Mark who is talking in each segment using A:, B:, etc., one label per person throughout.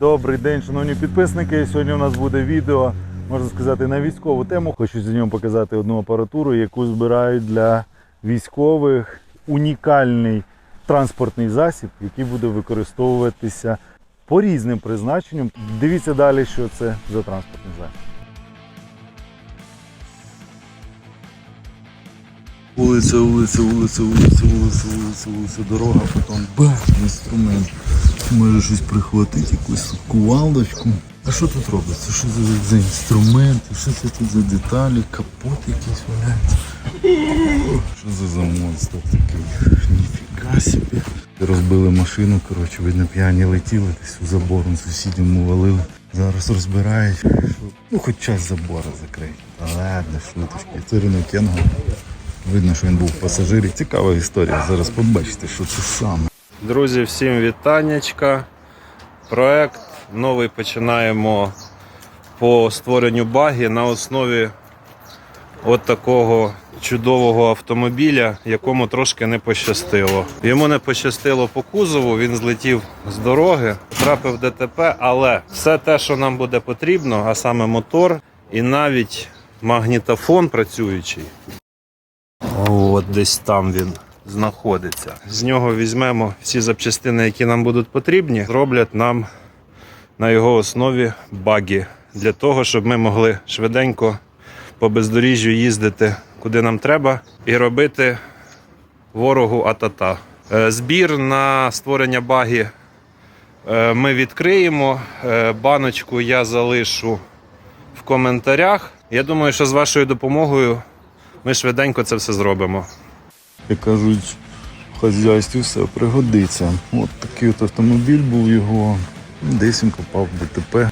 A: Добрий день, шановні підписники. Сьогодні у нас буде відео, можна сказати, на військову тему. Хочу з ньому показати одну апаратуру, яку збирають для військових. Унікальний транспортний засіб, який буде використовуватися по різним призначенням. Дивіться далі, що це за транспортний засіб. Вулиця, вулиця, вулиця, вулиця, вулиця, вулиця, дорога, потім бах, інструмент. Може щось прихватити, якусь кувалдочку. А що тут робиться? Що це за інструменти? Що це тут за деталі? Капот якийсь валяється. Що це за монстр такий? Ніфіга собі. Розбили машину, коротше, видно, п'яні летіли десь у забором, сусідів валили. Зараз розбирають, ну хоч час забора закрити. Та ладно, швидко. Це Рено Кенго. Видно, що він був в пасажирі. Цікава історія. Зараз побачите, що це саме.
B: Друзі, всім вітаннячка. Проект новий починаємо по створенню баги на основі от такого чудового автомобіля, якому трошки не пощастило. Йому не пощастило по кузову, він злетів з дороги, трапив ДТП, але все те, що нам буде потрібно, а саме мотор і навіть магнітофон працюючий, От десь там він знаходиться. З нього візьмемо всі запчастини, які нам будуть потрібні, зроблять нам на його основі баги для того, щоб ми могли швиденько по бездоріжжю їздити куди нам треба і робити ворогу атата. Е, Збір на створення баги е, ми відкриємо. Е, Баночку я залишу в коментарях. Я думаю, що з вашою допомогою ми швиденько це все зробимо.
A: Як кажуть, в хазяйстві все пригодиться. От такий от автомобіль був його. Десь він попав в ДТП.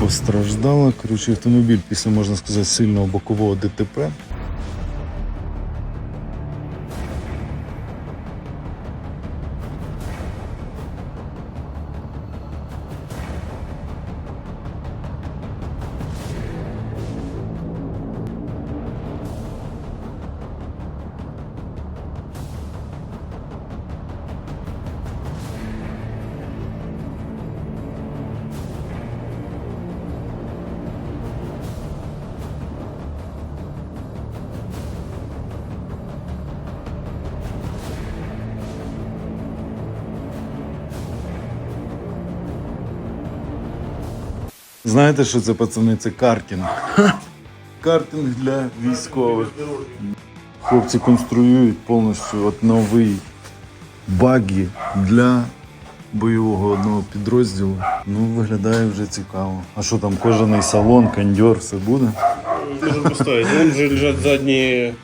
A: Постраждала. Коротше, автомобіль після, можна сказати, сильного бокового ДТП. Знаєте, що це пацани? Це картинг. Картинг для військових. Хлопці конструюють повністю от новий багі для бойового одного підрозділу. Ну, виглядає вже цікаво. А що там, кожаний салон, кондьор, все буде?
C: Можем поставить. Вон же лежат задние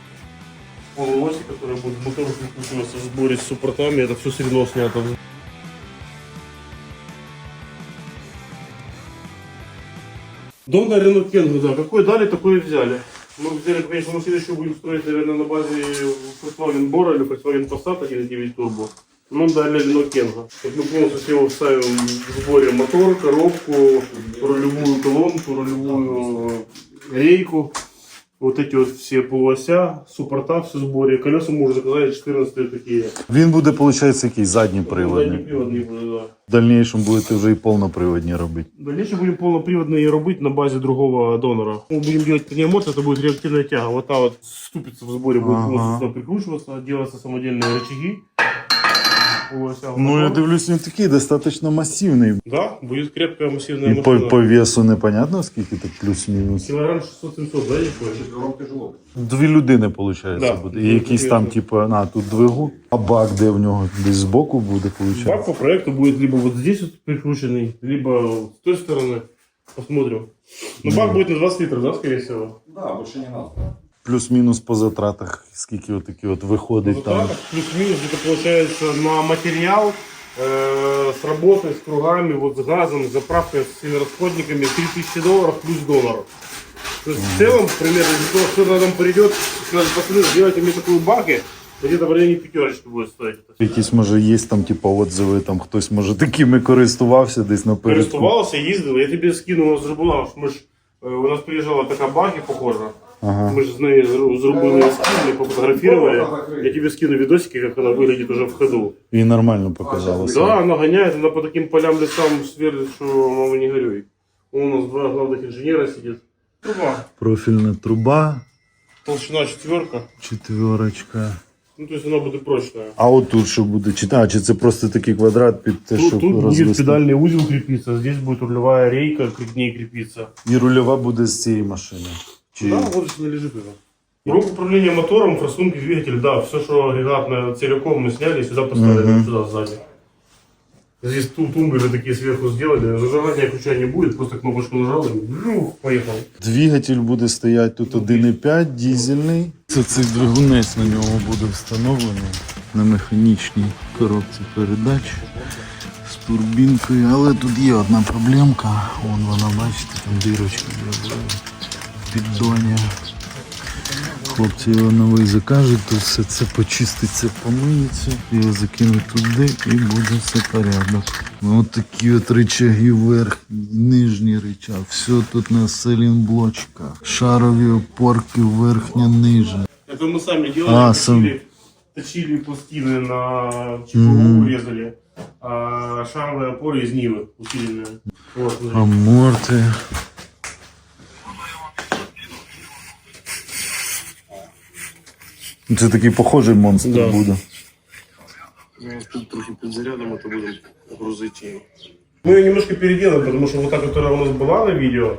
C: полуоси, которые будут мотор выкручиваться в сборе с суппортами. Это все сырье снято. Дом на Рено Кенгу, да. Какой дали, такой и взяли. Мы взяли, конечно, мы следующую будем строить, наверное, на базе Volkswagen Bora или Volkswagen Passat 1.9 Turbo. Ну, дали Рено Кенга. Вот мы полностью с него вставим в сборе мотор, коробку, рулевую колонку, рулевую рейку. Вот эти вот все полуося, суппорта все в сборе. Колеса мы уже заказали 14 такие.
A: Він буде, виходить, який задній
C: Задний
A: приводний.
C: привод не будет, да.
A: В дальнейшем будете вже і повноприводні робити.
C: В дальнейшем будем полноприводные рубить на базе другого донора. Мы будем делать пневмотор, это будет реактивная тяга. Вот та вот ступица в сборе будет
A: Ага.
C: полностью сюда прикручиваться, делаться самодельные рычаги.
A: Ну, я дивлюсь, він такий достатньо масивний.
C: Да, будет крепкая массивная
A: І по,
C: машина.
A: по весу непонятно, скільки так плюс-мінус.
C: Килограмм 600-700, да, якось?
A: Дві людини, виходить,
C: Да.
A: буде. І якийсь там, типу, на, тут двигун. А бак, де в нього десь збоку буде, виходить.
C: Бак по проекту будет либо вот здесь вот прикрученный, либо с той стороны. Посмотрим. Ну, бак будет на 20 литров, да, скорее всего?
A: Плюс-мінус по затратах, скільки отакі от виходить там.
C: Вот так, плюс-минус где-то получается на материал э, с работой, с кругами, вот с газом, с заправкой, с всеми расходниками 3000 долларов плюс долларов. То есть в целом, примерно, если кто- кто-то там придет, скажет, пацаны, сделайте мне такую баки, где-то в районе пятерочки будет стоить. это.
A: Якісь, може, є там, типу, отзиви, там хтось, може, такими користувався десь наперед.
C: Користувався, їздив, я тобі скину, у нас вже була, ми ж, е, у нас приїжджала така баги похожа.
A: Ага.
C: Мы же з нею зру- зробили ескіз, пофотографировали. Я тебе скину видосики, как она выглядит уже в ходу.
A: І нормально показалося.
C: Да, она гоняет, она по таким полям лесам сверлит, что мама не горюй. У нас два главных инженера сидит. Труба.
A: Профільна труба,
C: Толщина четверка.
A: четверочка.
C: Ну, то есть она будет прочная.
A: А отут що буде? Чи, а, чи це просто такий квадрат під те,
C: Тут,
A: щоб
C: тут будет
A: розвести?
C: педальный узел крепиться, здесь будет рулевая рейка к ней крепиться.
A: І рульова буде з цієї машини. Чи...
C: Да, вот здесь она лежит уже. Урок управления мотором, форсунки, двигатель, да, все, что агрегатное целиком мы сняли сюда поставили,
A: Мгм.
C: сюда сзади. Здесь ту тумблеры такие сверху сделали, зажигания ключа не будет, просто кнопочку нажал и вжух, поехал.
A: Двигатель буде стояти тут 1,5 дізельний. Це цей двигунець на ньому буде встановлений на механічній коробці передач з турбінкою. Але тут є одна проблемка. Вон вона, бачите, там дирочка зробила піддоні. Хлопці його новий закажуть, то все це почиститься, помиється, його закинуть туди і буде все порядок. Ну, от такі от рычаги вверх, нижній рычаг. Все тут на селінблочках. Шарові опорки верхня нижня.
C: Это мы сами делали,
A: А,
C: точили, точили пластины на ЧПУ,
A: Мгм.
C: резали, а шаровые опоры из Нивы усиленные. Вот, смотри.
A: Аморти. Це такий похожий монстр
C: Да.
A: буде.
C: Ну, Тут трохи под зарядом это будем грузить. и- Мы ее немножко переделаем, потому что вот та, которая у нас была на видео,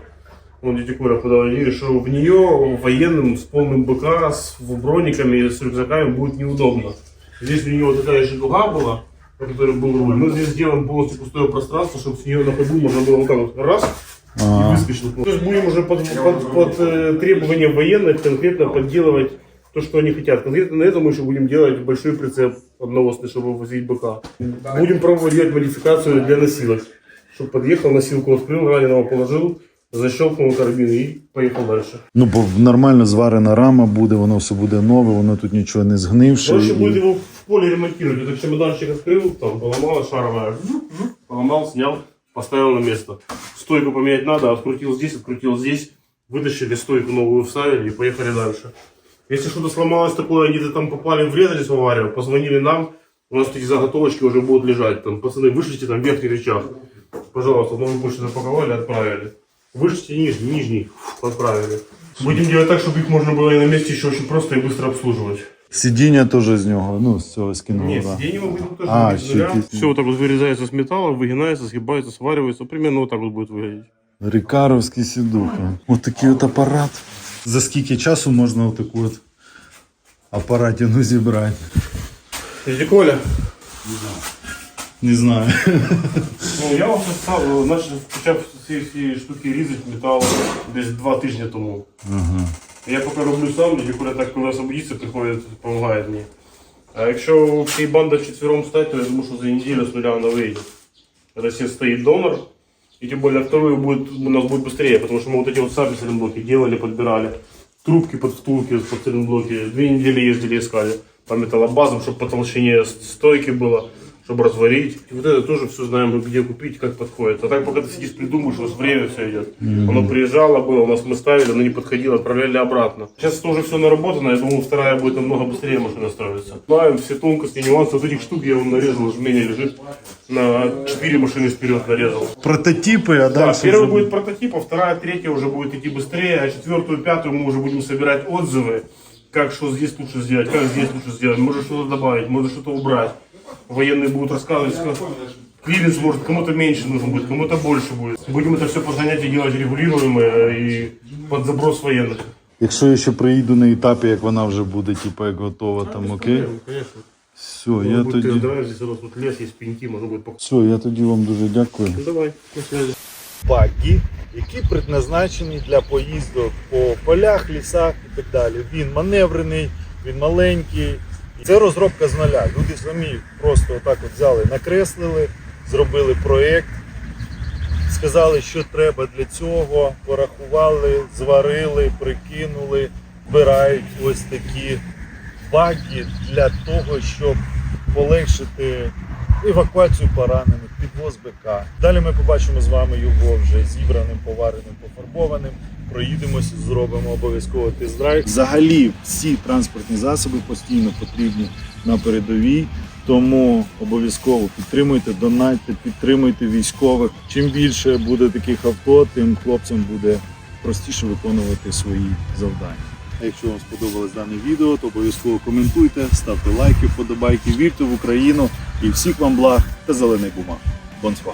C: он дядя Коля подавали, что в нее военным с полным БК, с брониками, с рюкзаками будет неудобно. Здесь у нее вот такая же дуга была, по которой был руль. Мы здесь сделаем полностью пустое пространство, чтобы с нее на ходу можно было вот так вот раз и
A: А,
C: выскочить. То есть будем уже под, под, под, э, требования военных конкретно подделывать то, что они хотят. Конкретно на этом мы еще будем делать большой прицеп одновозный, чтобы возить быка. Будем пробовать делать модификацию для носилок. Чтобы подъехал, носилку открыл, раненого положил, защелкнул карабин и поехал дальше.
A: Ну, бо нормально зварена рама буде, воно все буде нове, воно тут нічого не згнивше.
C: Проще
A: і-
C: будет его в поле ремонтировать. Это чемоданчик открыл, там поломалась шаровая, поломал, снял, поставил на место. Стойку поменять надо, открутил здесь, открутил здесь, вытащили стойку новую, вставили и поехали дальше. Если что-то сломалось такое, они где-то там попали, врезались в аварию, позвонили нам, у нас эти заготовочки уже будут лежать. Там, пацаны, вышлите там верхний рычаг. Пожалуйста, новую почту запаковали, отправили. Вышлите нижний, нижний, отправили. Будем делать так, чтобы их можно было и на месте еще очень просто и быстро обслуживать.
A: Сидіння теж з нього, ну, з цього скинуло.
C: Нет,
A: да.
C: сиденье мы будем тоже
A: А,
C: делать с нуля.
A: щеки.
C: Все вот так вот вырезается с металла, выгинается, сгибается, сваривается. Примерно вот так вот будет выглядеть.
A: Рікаровські сідухи. Ось такий от апарат. За скільки часу можна отаку от апаратину зібрати?
C: Дядя Коля,
A: Не знаю.
C: ну, я вам став, начал почав ці всі штуки різати метал десь два тижні тому.
A: Ага.
C: Я поки роблю сам, дядя Коля так, коли освободиться, приходить, допомагає мені. А якщо всі банда четвером стать, то я думаю, що за неделю с нуля она выйдет. Когда все стоит донор, и тем более вторую будет, у нас будет быстрее, потому что мы вот эти вот сами сайлентблоки делали, подбирали. Трубки под втулки, под сайлентблоки. Две недели ездили, искали по металлобазам, чтобы по толщине с- стойки было, Чтобы разварить. И вот это тоже все знаем, где купить, как подходит. А так, пока ты сидишь, придумаешь, у нас время все идет. Оно приезжало, было, у нас мы ставили, оно не подходило, отправляли обратно. Сейчас это уже все наработано, я думаю, вторая будет намного быстрее машина строится. Знаем все тонкости, нюансы. Вот этих штук я вам нарезал, жмение лежит. На 4 машины вперед нарезал.
A: Прототипи, а
C: Да,
A: далі.
C: первый
A: вже-
C: будет прототип, а вторая, третья уже будет идти быстрее, а четвертую, пятую мы уже будем собирать отзывы, как что здесь лучше сделать, как здесь лучше сделать, может что-то добавить, может что-то убрать. Военные будут рассказывать, как клиренс может кому-то меньше нужен будет, кому-то больше будет. Будем это все подгонять и делать регулируемое и под заброс военных.
A: Якщо я ще приїду на етапі, як вона вже буде, типу, як готова, там окей.
C: Конечно.
A: Все, я
C: будет
A: тоді.
C: тест-драйв, здесь у нас тут лес есть, пеньки, можно будет покупать.
A: Все, я тоді вам дуже дякую.
C: Ну, давай, на связи.
A: багі, які предназначені для поїздок по полях, лісах і так далі. Він маневрений, він маленький. це розробка з нуля. Люди самі просто отак от взяли, накреслили, зробили проєкт, сказали, що треба для цього, порахували, зварили, прикинули, збирають ось такі баги для того, щоб полегшити евакуацію поранених, підвоз БК. Далі ми побачимо з вами його вже зібраним, повареним, пофарбованим. Проїдемось, зробимо обов'язково тест-драйв. Взагалі, всі транспортні засоби постійно потрібні на передовій. Тому обов'язково підтримуйте, донатьте, підтримуйте військових. Чим більше буде таких авто, тим хлопцям буде простіше виконувати свої завдання. А якщо вам сподобалось дане відео, то обов'язково коментуйте, ставте лайки, вподобайки, вірте в Україну і всіх вам благ та зелений бумаг. Бонсва!